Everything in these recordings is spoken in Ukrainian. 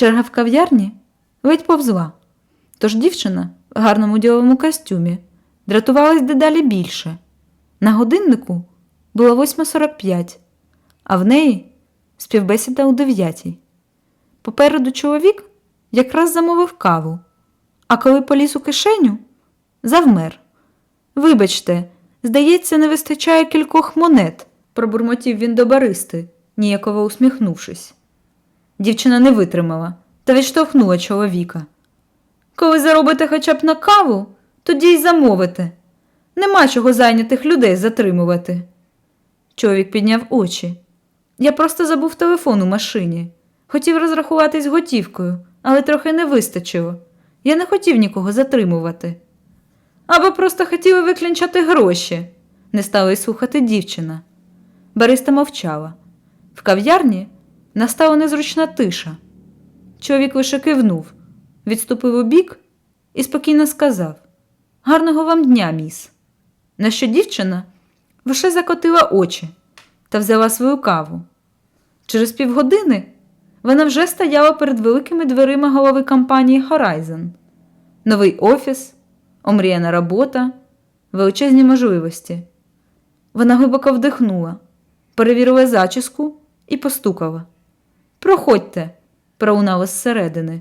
Черга в кав'ярні ледь повзла. Тож дівчина в гарному діловому костюмі дратувалась дедалі більше. На годиннику було 8.45, а в неї співбесіда у 9. Попереду чоловік якраз замовив каву, а коли поліз у кишеню, завмер. Вибачте, здається, не вистачає кількох монет, пробурмотів він до баристи, ніяково усміхнувшись. Дівчина не витримала та відштовхнула чоловіка. Коли заробите хоча б на каву, тоді й замовите. Нема чого зайнятих людей затримувати. Чоловік підняв очі. Я просто забув телефон у машині. Хотів розрахуватись готівкою, але трохи не вистачило. Я не хотів нікого затримувати. Або просто хотіли виклінчати гроші, не стала й слухати дівчина. Бариста мовчала. В кав'ярні настала незручна тиша. Чоловік лише кивнув, відступив у бік і спокійно сказав: Гарного вам дня, міс. На що дівчина лише закотила очі та взяла свою каву. Через півгодини вона вже стояла перед великими дверима голови компанії Horizon. Новий офіс, омріяна робота, величезні можливості. Вона глибоко вдихнула, перевірила зачіску і постукала. Проходьте, пролунало зсередини.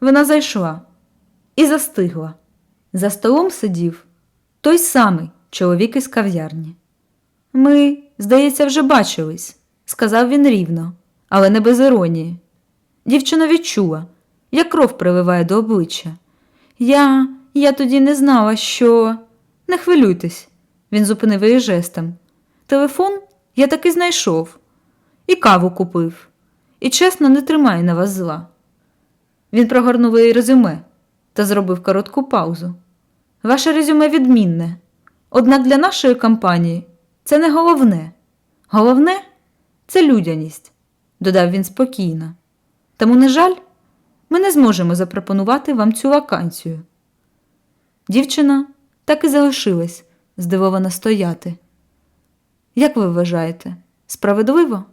Вона зайшла і застигла. За столом сидів той самий чоловік із кав'ярні. Ми, здається, вже бачились, сказав він рівно, але не без іронії. Дівчина відчула, як кров приливає до обличчя. Я, я тоді не знала, що. Не хвилюйтесь, він зупинив її жестом. Телефон я таки знайшов, і каву купив, і чесно не тримає на вас зла. Він прогорнув її резюме та зробив коротку паузу. Ваше резюме відмінне. Однак для нашої компанії це не головне. Головне це людяність, додав він спокійно. Тому, на жаль, ми не зможемо запропонувати вам цю вакансію. Дівчина так і залишилась здивовано стояти. Як ви вважаєте, справедливо?